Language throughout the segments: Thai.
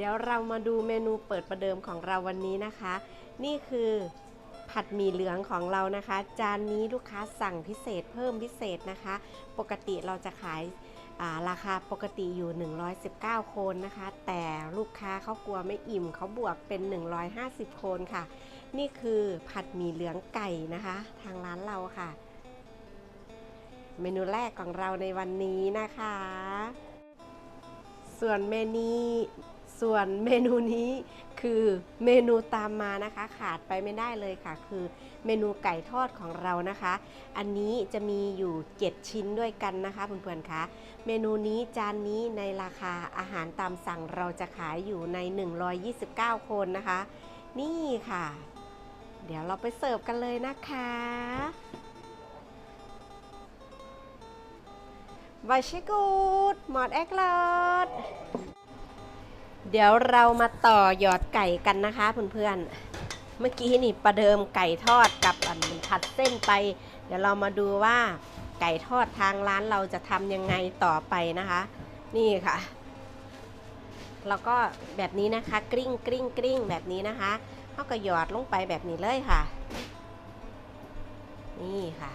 เดี๋ยวเรามาดูเมนูเปิดประเดิมของเราวันนี้นะคะ นี่คือผัดหมี่เหลืองของเรานะคะ จานนี้ลูกค้าสั่งพิเศษเพิ่มพิเศษนะคะ ปกติเราจะขายาราคาปกติอยู่ 119 โคนนะคะ แต่ลูกค้าเขากลัวไม่อิ่มเขาบวกเป็น 150 โคนค่ะ นี่คือผัดหมี่เหลืองไก่นะคะ ทางร้านเราค่ะ เมนูแรกของเราในวันนี้นะคะ ส่วนเมนู ส่วนเมนูนี้คือเมนูตามมานะคะ ขาดไปไม่ได้เลยค่ะ คือเมนูไก่ทอดของเรานะคะ อันนี้จะมีอยู่ 7 ชิ้นด้วยกันนะคะเพื่อนๆคะเมนูนี้จานนี้ในราคาอาหารตามสั่งเราจะขายอยู่ใน 129 คนนะคะ นี่ค่ะ เดี๋ยวเราไปเสิร์ฟกันเลยนะคะวาชิกูดหมอดแอกลอด เดี๋ยวเรามาต่อหยอดไก่กันนะคะเพื่อนๆ เมื่อกี้นี่ประเดิมไก่ทอดกับอันผัดเส้นไป เดี๋ยวเรามาดูว่าไก่ทอดทางร้านเราจะทำยังไงต่อไปนะคะ นี่ค่ะ แล้วก็แบบนี้นะคะ กริ้งกริ้งกริ้งแบบนี้นะคะเขาก็หยอดลงไปแบบนี้เลยค่ะ นี่ค่ะ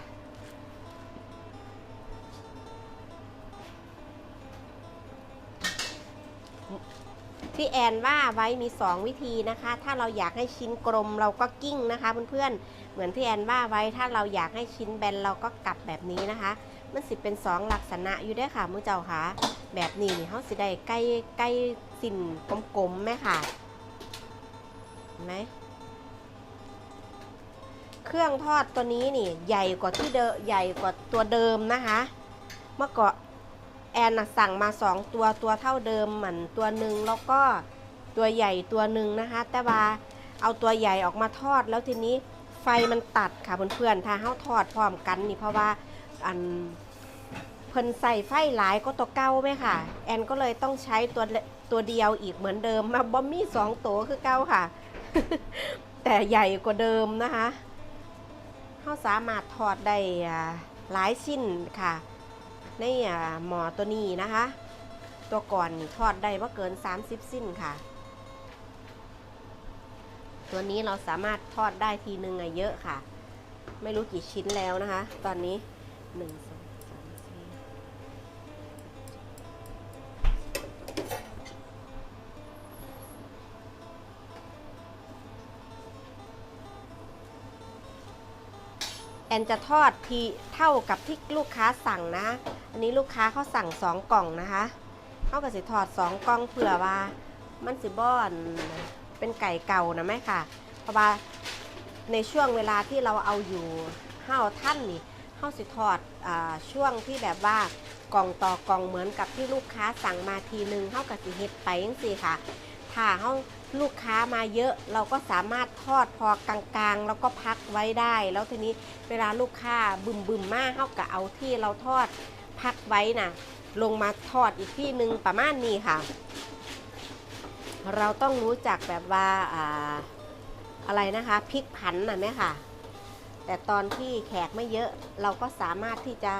ที่แอนว่าไว้มี 2 วิธีนะคะ ถ้าเราอยากให้ชิ้นกลมเราก็กิ้งนะคะเพื่อนๆเหมือนที่แอนว่าไว้ถ้าเราอยากให้ชิ้นแบนเราก็กลับแบบนี้นะคะ มันสิเป็น 2 ลักษณะอยู่ได้ค่ะมือเจ้าค่ะแบบนี้นี่เขาสิได้ใกล้ใกล้สิ่นกลมๆไหมค่ะเห็นไหมเครื่องทอดตัวนี้นี่ใหญ่กว่าที่เดิใหญ่กว่าตัวเดิมนะคะ เมื่อก่อน แอนนะสั่งมา2ตัวตัวเท่าเดิมเหมือนตัวหนึ่งแล้วก็ตัวใหญ่ตัวหนึ่งนะคะ แต่ว่าเอาตัวใหญ่ออกมาทอดแล้วทีนี้ไฟมันตัดค่ะเพื่อนๆถ้าเฮาทอดพร้อมกันนี่เพราะว่าอันเพิ่นใส่ไฟหลายก็ตัวเก้าไหมค่ะ แอนก็เลยต้องใช้ตัวเลตัวเดียวอีกเหมือนเดิมมาบอมมี่สองตัวคือเก้าค่ะ แต่ใหญ่กว่าเดิมนะคะเขาสามารถทอดได้หลายชิ้นค่ะ ในหมอตัวนี้นะคะ ตัวก่อนทอดได้ว่าเกิน 30 สิ้นค่ะ ตัวนี้เราสามารถทอดได้ทีนึงเยอะค่ะ ไม่รู้กี่ชิ้นแล้วนะคะ ตอนนี้ 1 แอนจะทอดทีเท่ากับที่ลูกค้าสั่งนะ อันนี้ลูกค้าเขาสั่งสองกล่องนะคะเขาก็สิทอดสองกล่องเผื่อว่ามันสิบ้อนเป็นไก่เก่านะแม่ค่ะ เพราะว่าในช่วงเวลาที่เราเอาอยู่ห้าท่านนี่เขาสิทอดอช่วงที่แบบว่ากล่องต่อกล่องเหมือนกับที่ลูกค้าสั่งมาทีนึงเขากับสิเฮ็ดไปยังสิค่ะ ถ้าเขา ลูกค้ามาเยอะเราก็สามารถทอดพอกลางๆ แล้วก็พักไว้ได้ แล้วทีนี้เวลาลูกค้าบึมบึมๆมากเขาก็เอาที่เราทอดพักไว้น่ะ ลงมาทอดอีกที่หนึ่งประมาณนี้ค่ะ เราต้องรู้จักแบบว่าอ่าอะไรนะคะพลิกผันน่ะแม่ค่ะ แต่ตอนที่แขกไม่เยอะเราก็สามารถที่จะ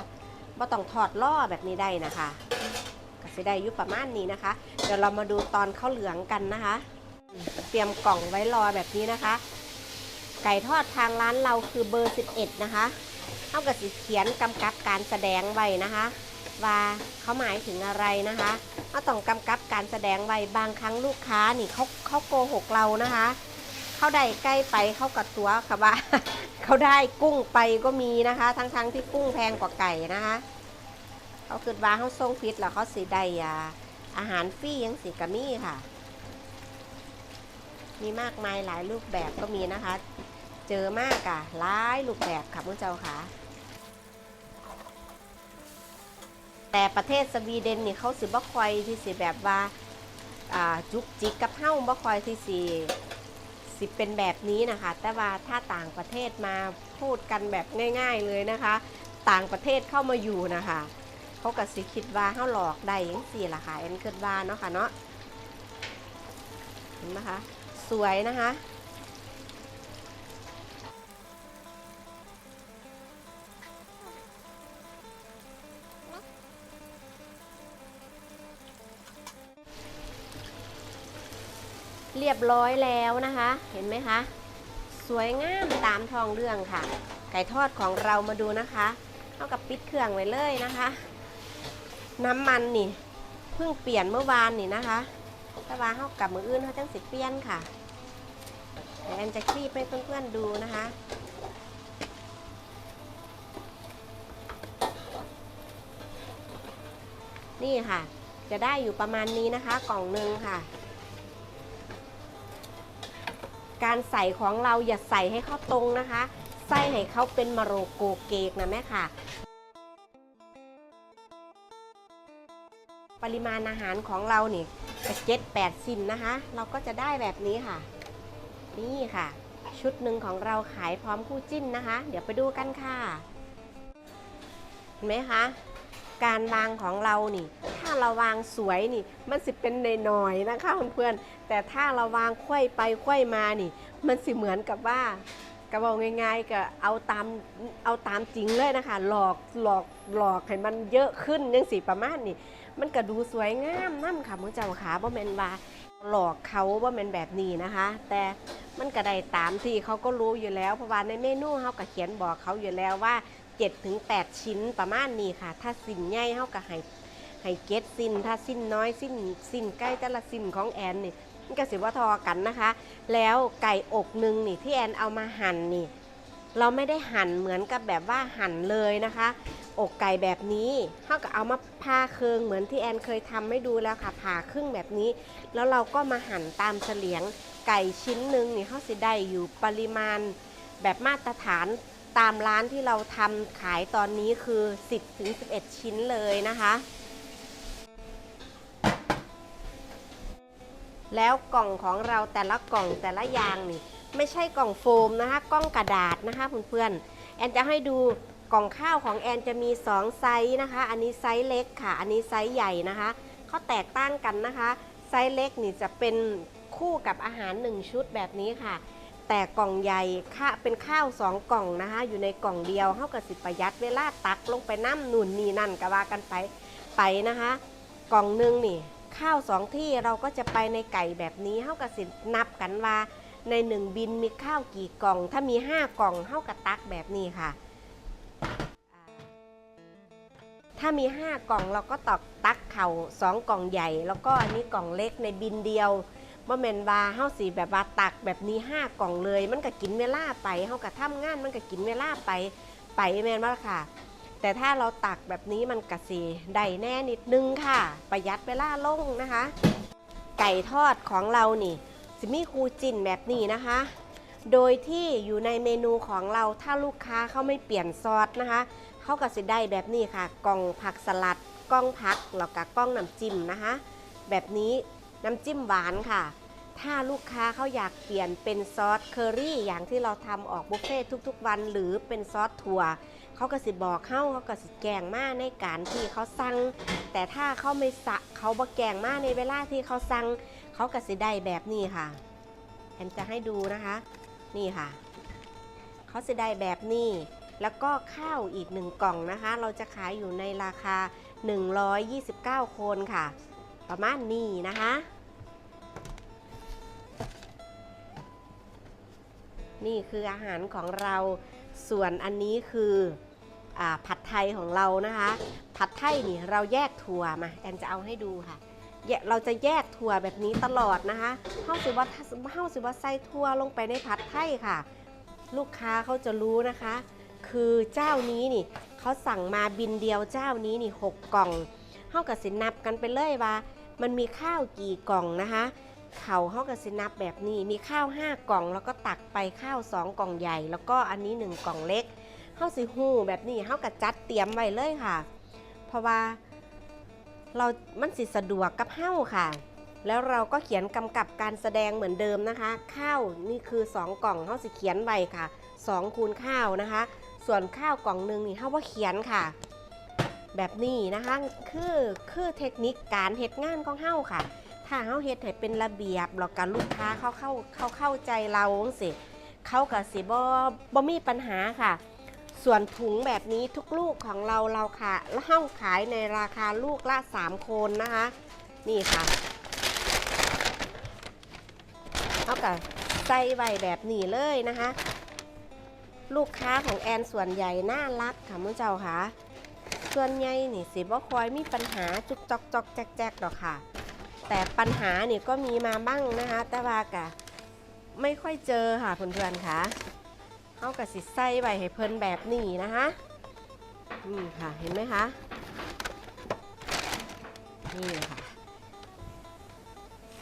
ว่ต้องทอดล่อแบบนี้ได้นะคะก็จะได้ยุประมาณนี้นะคะ เดี๋ยวเรามาดูตอนข้าวเหลืองกันนะคะ เตรียมกล่องไว้รอแบบนี้นะคะ ไก่ทอดทางร้านเราคือเบอร์ 11 นะคะเท่ากับสิเขียนกำกับการแสดงไว้นะคะ ว่าเขาหมายถึงอะไรนะคะเขาต้องกำกับการแสดงไว้บางครั้งลูกค้านี่เขาเขาโกหกเรานะคะเขาได้ใกล้ไปเขากับตัวค่ะว่าเขาได้กุ้งไปก็มีนะคะ ทั้งๆทที่กุ้งแพงกว่าไก่นะคะเขาคิดว่าเขาส่งพิษแล้วเขาสีได้อ่าอาหารฟรียังสีกะมี่ค่ะ มีมากมายหลายรูปแบบก็มีนะคะ เจอมากอะหลายรูปแบบค่ะมุ้เจ้าค่ะ แต่ประเทศสวีเดนนี่เขาสิบ่คอยที่สิแบบว่าจุกจิกกับเฮ้าบ่คอยที่สิสิเป็นแบบนี้นะคะ แต่ว่าถ้าต่างประเทศมาพูดกันแบบง่าย ๆเลยนะคะ ต่างประเทศเข้ามาอยู่นะคะเขาก็สิคิดว่าเฮ้าหลอกได้ยังสี่ละค่ะเอ็นคิดว่าเนาะค่ะเนาะเห็นไหมคะ สวยนะคะ เรียบร้อยแล้วนะคะ เห็นไหมคะ สวยงามตามทองเรื่องค่ะ ไก่ทอดของเรามาดูนะคะเท่ากับปิดเครื่องไว้เลยนะคะ น้ำมันนี่เพิ่งเปลี่ยนเมื่อวานนี่นะคะ แต่ว่าเขากับมืออื่นเขาจังสิเปลี่ยนค่ะเดี๋ยวแอนจะคลี่ให้เพื่อนๆดูนะคะนี่ค่ะ จะได้อยู่ประมาณนี้นะคะ กล่องหนึ่งค่ะ การใส่ของเราอย่าใส่ให้เข้าตรงนะคะ ใส่ให้เขาเป็นมาโรโกเกกนะแม่ค่ะ ปริมาณอาหารของเรานี่เจ็ดแปดซินนะคะ เราก็จะได้แบบนี้ค่ะ นี่ค่ะ ชุดหนึ่งของเราขายพร้อมคู่จิ้นนะคะ เดี๋ยวไปดูกันค่ะเห็นไหมคะการวางของเรานี่ ถ้าเราวางสวยนี่ มันสิเป็นในหน่อยนะคะเพื่อนๆแต่ถ้าเราวางควยไปควยมานี่ มันสิเหมือนกับว่า กระบอกง่าย ๆ ก็เอาตามเอาตามจริงเลยนะคะ หลอกหลอกหลอกให้มันเยอะขึ้นยังสิประมาณนี่มันก็ดูสวยงามน้ำค่ะมือเจ้าขาบ่แมนว่าหลอกเขาว่าแมนแบบนี้นะคะ แต่มันก็ได้ตามที่เขาก็รู้อยู่แล้วเพราะว่าในเมนูเขาก็เขียนบอกเขาอยู่แล้วว่า7ถึง8ชิ้นประมาณนี้ค่ะ ถ้าสิ้นใหญ่เขาก็ให้ให้เก็ตสิ้นถ้าสิ้นน้อยสิ้นสิ้นใกล้แต่ละสิ้นของแอนนี่ มันก็สิว่าทอกันนะคะ แล้วไก่อกหนึ่งนี่ที่แอนเอามาหั่นนี่ เราไม่ได้หั่นเหมือนกับแบบว่าหั่นเลยนะคะ อกไก่แบบนี้เขาก็เอามาผ่าเคืองเหมือนที่แอนเคยทำให้ดูแล้วค่ะผ่าครึ่งแบบนี้ แล้วเราก็มาหั่นตามเฉลียงไก่ชิ้นหนึ่งนี่เขาสิได้อยู่ปริมาณแบบมาตรฐานตามร้านที่เราทำขายตอนนี้คือ 10ถึง11 ชิ้นเลยนะคะ แล้วกล่องของเราแต่ละกล่องแต่ละอย่างนี่ ไม่ใช่กล่องโฟมนะคะกล่องกระดาษนะคะเพื่อนๆแอนจะให้ดูกล่องข้าวของแอนจะมี 2 ไซส์นะคะ อันนี้ไซส์เล็กค่ะ อันนี้ไซส์ใหญ่นะคะเขาแตกต่างกันนะคะ ไซส์เล็กนี่จะเป็นคู่กับอาหาร 1 ชุดแบบนี้ค่ะ แต่กล่องใหญ่ค่ะเป็นข้าว 2 กล่องนะคะ อยู่ในกล่องเดียวเท่ากับสิประหยัดเวลาตักลงไปน้ำหนุนนี่นั่นก็ว่ากันไปไปนะคะ กล่องหนึงนี่ ข้าวสองที่เราก็จะไปในไก่แบบนี้เท่ากับสินับกันว่าในหนึ่งบินมีข้าวกี่กล่อง ถ้ามี5กล่องเท่ากับตักแบบนี้ค่ะ ถ้ามี5กล่องเราก็ตอกตักเข่า2กล่องใหญ่ แล้วก็อันนี้กล่องเล็กในบินเดียวบ่แมนว่าเฮาสีแบบว่าตักแบบนี้5กล่องเลย มันก็กินเวลาไปเฮาก็ทำงานมันก็กินเวลาไปไปแมนว่าค่ะ แต่ถ้าเราตักแบบนี้มันกะสีได้แน่นิดนึงค่ะ ประหยัดเวลาลงนะคะ ไก่ทอดของเรานี่จะมีคูจินแบบนี้นะคะ โดยที่อยู่ในเมนูของเราถ้าลูกค้าเขาไม่เปลี่ยนซอสนะคะเขาก็จะได้แบบนี้ค่ะกล่องผักสลัดกล้องพักแล้วก็กล้องน้ำจิ้มนะคะ แบบนี้น้ำจิ้มหวานค่ะ ถ้าลูกค้าเขาอยากเปลี่ยนเป็นซอสเคอรี่อย่างที่เราทำออกบุฟเฟ่ต์ทุกๆวัน หรือเป็นซอสถั่ว เขาก็สิบอกเข้าเขาก็สิแกงมาในการที่เขาสั่งแต่ถ้าเขาไม่สะเขาบ่แกงมาในเวลาที่เขาสั่งเขาก็สิได้แบบนี้ค่ะแอนจะให้ดูนะคะ นี่ค่ะ เขาสิได้แบบนี้ แล้วก็ข้าวอีกหนึ่งกล่องนะคะ เราจะขายอยู่ในราคา 129โคนค่ะ ประมาณนี้นะคะนี่คืออาหารของเรา ส่วนอันนี้คืออผัดไทยของเรานะคะ ผัดไทยนี่เราแยกถั่วมาแอนจะเอาให้ดูค่ะเราจะแยกถั่วแบบนี้ตลอดนะคะเฮาสิว่าเฮาสิว่าใส่ถั่วลงไปในผัดไทยค่ะ ลูกค้าเขาจะรู้นะคะ คือเจ้านี้นี่เขาสั่งมาบินเดียวเจ้านี้นี่หกกล่องเฮากับสินับกันไปเลยว่า มันมีข้าวกี่กล่องนะคะ เขาเขากับสินับแบบนี้มีข้าว 5 กล่อง แล้วก็ตักไปข้าว 2 กล่องใหญ่ แล้วก็อันนี้ 1 กล่องเล็กเขาสิหูแบบนี้เขากับจัดเตรียมไว้เลยค่ะ เพราะว่าเรามันสิสะดวกกับเฮ้าค่ะ แล้วเราก็เขียนกำกับการแสดงเหมือนเดิมนะคะ ข้าวนี่คือ 2 กล่องเขาสิเขียนไว้ค่ะ2คูณข้าวนะคะ ส่วนข้าวกล่องหนึ่งนี่เขาว่าเขียนค่ะ แบบนี้นะคะคือคือเทคนิคการเฮ็ดงานของเฮ้าค่ะ ถ้าเขาเฮ็ดให้เป็นระเบียบแล้วก็ลูกค้าเขาเข้าเขาเข้าใจเราสิเขากับสิบ่บ่มีปัญหาค่ะ ส่วนถุงแบบนี้ทุกลูกของเราเราค่ะเล่าขายในราคาลูกละ3คนนะคะ นี่ค่ะเอากับใส่ไว้แบบนี้เลยนะคะ ลูกค้าของแอนส่วนใหญ่น่ารักค่ะมุ้เจ้าค่ะ ส่วนใหญ่นี่สิบ่คอยมีปัญหาจุกจอกจอกแจ๊กแจ๊กหรอกค่ะ แต่ปัญหาเนี่ยก็มีมาบ้างนะคะ แต่ว่ากะไม่ค่อยเจอค่ะเพื่อนๆค่ะเขากับสิใส่ไว้ให้เพิ่นแบบนี้นะคะนี่ค่ะเห็นไหมคะนี่ค่ะ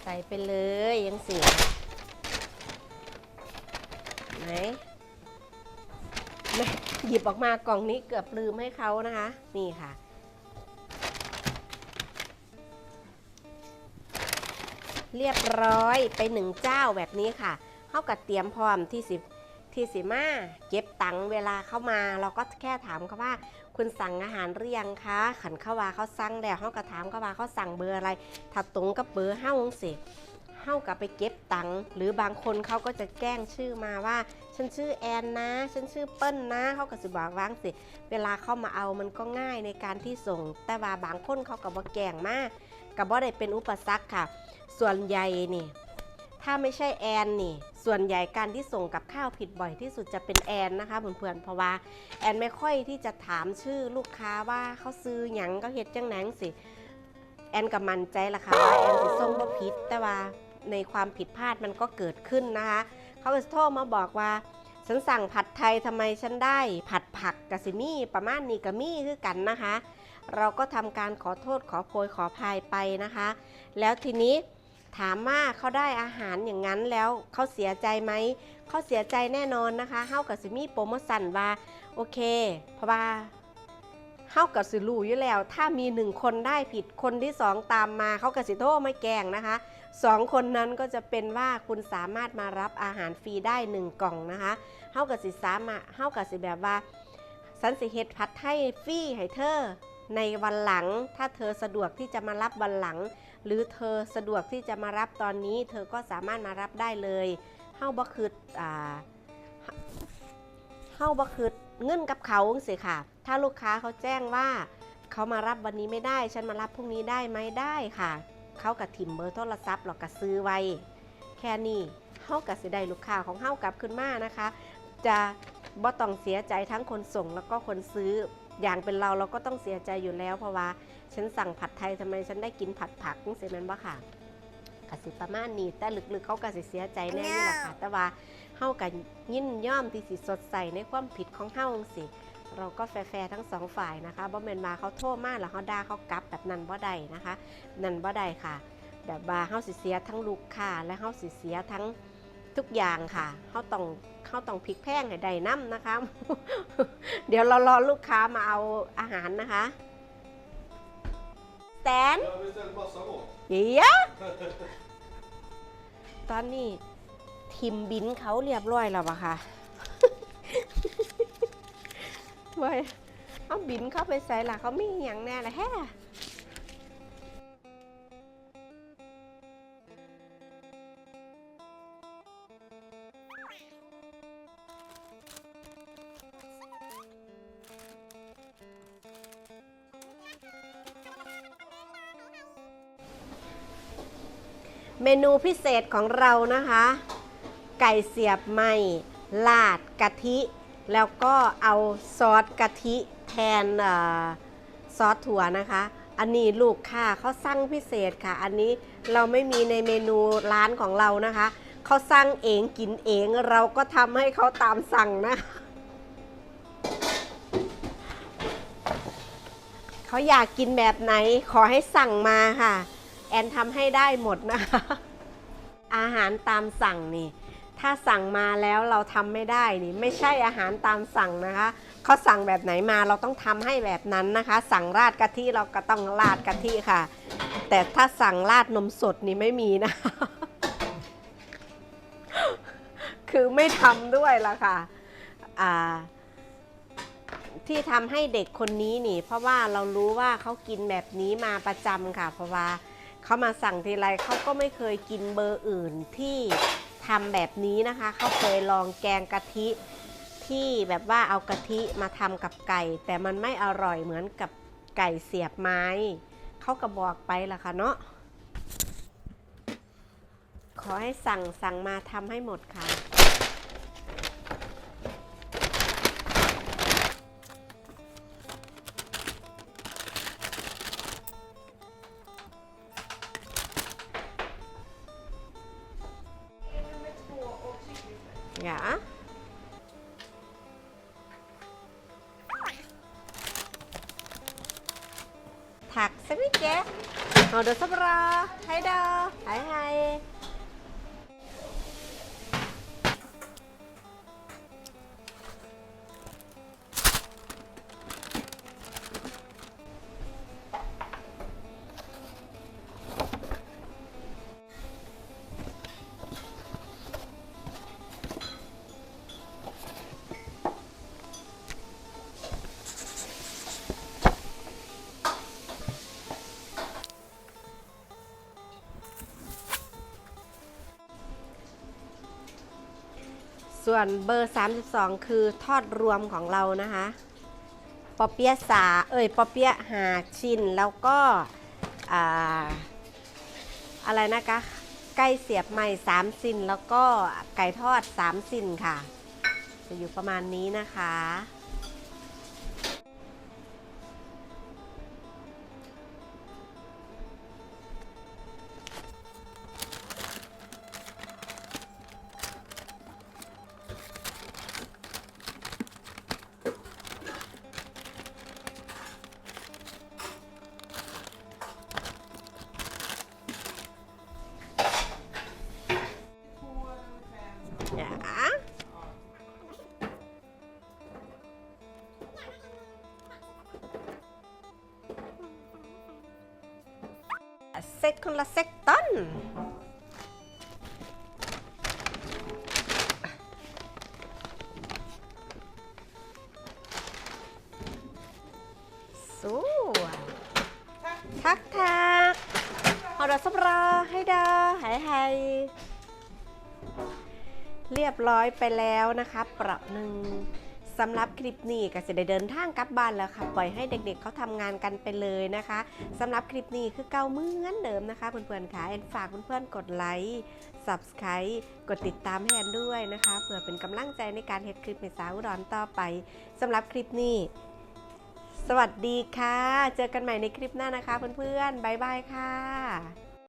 ใส่ไปเลยยังเสียไหนหยิบออกมากล่องนี้เกือบลืมให้เขานะคะ นี่ค่ะ เรียบร้อยไปหนึ่งเจ้าแบบนี้ค่ะเข้ากับเตรียมพร้อมที่สิที่สิมาเก็บตังค์เวลาเข้ามา เราก็แค่ถามเขาว่า คุณสั่งอาหารหรือยังคะขันเข้าว่าเขาสั่งแล้วเขาก็ถามเขาว่าเขาสั่งเบอร์อะไร ถ้าตรงกับเบอร์เฮ้าสิเฮ้ากับไปเก็บตังค์หรือบางคนเขาก็จะแกล้งชื่อมาว่า ฉันชื่อแอนนะ ฉันชื่อเปิ้ลนะเขาก็สิบอกว่างสิ เวลาเข้ามาเอามันก็ง่ายในการที่ส่ง แต่ว่าบางคนเขากับว่าแกล้งมากกับว่าได้เป็นอุปสรรคค่ะ ส่วนใหญ่นี่ ถ้าไม่ใช่แอนนี่ ส่วนใหญ่การที่ส่งกับข้าวผิดบ่อยที่สุดจะเป็นแอนนะคะเพื่อนๆเพราะว่าแอนไม่ค่อยที่จะถามชื่อลูกค้าว่าเขาซื้อหยังก็เฮ็ดจังหนังสิแอนกับมันใจละค่ะว่าแอนสิส่งบ่ผิดแต่ว่าในความผิดพลาดมันก็เกิดขึ้นนะคะ เขาจะโทรมาบอกว่า ฉันสั่งผัดไทยทำไมฉันได้ ผัดผักกะสิมี่ประมาณนี้กะมี่คือกันนะคะ เราก็ทำการขอโทษขอโพยขอพายไปนะคะ แล้วทีนี้ ถามว่าเขาได้อาหารอย่างนั้นแล้วเขาเสียใจไหม เขาเสียใจแน่นอนนะคะเฮากับสิมี่โปรโมชั่นว่าโอเค เพราะว่าเฮากับสิรู้อยู่แล้ว ถ้ามีหนึ่งคนได้ผิดคนที่สองตามมาเขากับสิโทรมาแกงนะคะสองคนนั้นก็จะเป็นว่าคุณสามารถมารับอาหารฟรีได้หนึ่งกล่องนะคะเฮากับสิสามารถเฮากับสิแบบว่าสันสิเฮ็ดพัดให้ฟรีให้เธอ ในวันหลัง ถ้าเธอสะดวกที่จะมารับวันหลัง หรือเธอสะดวกที่จะมารับตอนนี้ เธอก็สามารถมารับได้เลยเฮาบ่คืออ่าเฮาบ่คือเงินกับเขาสิค่ะ ถ้าลูกค้าเขาแจ้งว่าเขามารับวันนี้ไม่ได้ ฉันมารับพรุ่งนี้ได้ไหมได้ค่ะ เขากับถิ่มเบอร์โทรศัพท์หรอกกับซื้อไว้ แค่นี้เฮากับสิได้ลูกค้าของเฮากลับขึ้นมานะคะ จะบ่ต้องเสียใจทั้งคนส่งแล้วก็คนซื้อ อย่างเป็นเราเราก็ต้องเสียใจอยู่แล้ว เพราะว่าฉันสั่งผัดไทยทำไมฉันได้กินผัดผักนี่สิแมันบ่ค่ะกสิประมาณนี้แต่ลึกๆเขาก็สิเสียใจแน่นี่แหละค่ะ แต่ว่าเฮากันยินย่อมที่สิสดใสในความผิดของเฮาจังสิเราก็แฟร์ๆทั้งสองฝ่ายนะคะบ่แม่นมาเขาโทษมากแล้วเขาด่าเขากลับแบบนั้นบ่ได้นะคะ นั่นบ่ได้ค่ะ แบบว่าเฮาสิเสียทั้งลูกค้าและเฮาสิเสียทั้ง ทุกอย่างค่ะเฮาต้องเฮาต้องพลิกแพงให้ได้น้ำนะคะ เดี๋ยวเรารอลูกค้ามาเอาอาหารนะคะแตนเฮียตอนนี้ทิมบินเขาเรียบร้อยแล้วปะคะไว้เอาบินเข้าไปใส่ละเขาไม่อย่างแน่ละแฮ่ นูพิเศษของเรานะคะ ไก่เสียบไหมลาดกะทิ แล้วก็เอาซอสกะทิแทนซอสถั่วนะคะ อันนี้ลูกค้าเขาสั่งพิเศษค่ะ อันนี้เราไม่มีในเมนูร้านของเรานะคะเขาสั่งเองกินเองเราก็ทำให้เขาตามสั่งนะคะเขาอยากกินแบบไหนขอให้สั่งมาค่ะ แอนทำให้ได้หมดนะคะ อาหารตามสั่งนี่ ถ้าสั่งมาแล้วเราทำไม่ได้นี่ ไม่ใช่อาหารตามสั่งนะคะเขาสั่งแบบไหนมาเราต้องทำให้แบบนั้นนะคะ สั่งราดกะทิเราก็ต้องราดกะทิค่ะ แต่ถ้าสั่งราดนมสดนี่ไม่มีนะ คือไม่ทำด้วยละค่ะอ่าที่ทำให้เด็กคนนี้นี่ เพราะว่าเรารู้ว่าเขากินแบบนี้มาประจำค่ะ เพราะว่า เขามาสั่งทีไรเขาก็ไม่เคยกินเบอร์อื่นที่ทำแบบนี้นะคะเขาเคยลองแกงกะทิที่แบบว่าเอากะทิมาทำกับไก่ แต่มันไม่อร่อยเหมือนกับไก่เสียบไม้เขาก็บอกไปล่ะค่ะเนาะขอให้สั่งสั่งมาทำให้หมดค่ะ จ๊เอาเดี๋ยวสับราไฮดาไฮไฮ ส่วนเบอร์ 32 คือทอดรวมของเรานะคะปอเปี๊ยะสาเอ่ยปอเปี๊ยะหาชิ้นแล้วก็อ่าอะไรนะคะไก่เสียบใหม่3สิ้นแล้วก็ไก่ทอด3สิ้นค่ะ จะอยู่ประมาณนี้นะคะ เซ็ตคนละเซตตันสู้ทักทักฮอดอสับราให้ดาหายหายเรียบร้อยไปแล้วนะคะปรับหนึ่ง สำหรับคลิปนี้ก็จะได้เดินทางกลับบ้านแล้วค่ะ ปล่อยให้เด็กๆเขาทำงานกันไปเลยนะคะสำหรับคลิปนี้คือเก้ามือเมือนเดิมนะคะเพื่อนๆค่ะแอนฝากเพื่อนๆกดไลค์ Subscribe กดติดตามให้แอนด้วยนะคะเพื่อเป็นกำลังใจในการเฮ็ดคลิปในสาวอุดรต่อไปสำหรับคลิปนี้ สวัสดีค่ะ เจอกันใหม่ในคลิปหน้านะคะเพื่อนๆบ๊ายบายค่ะ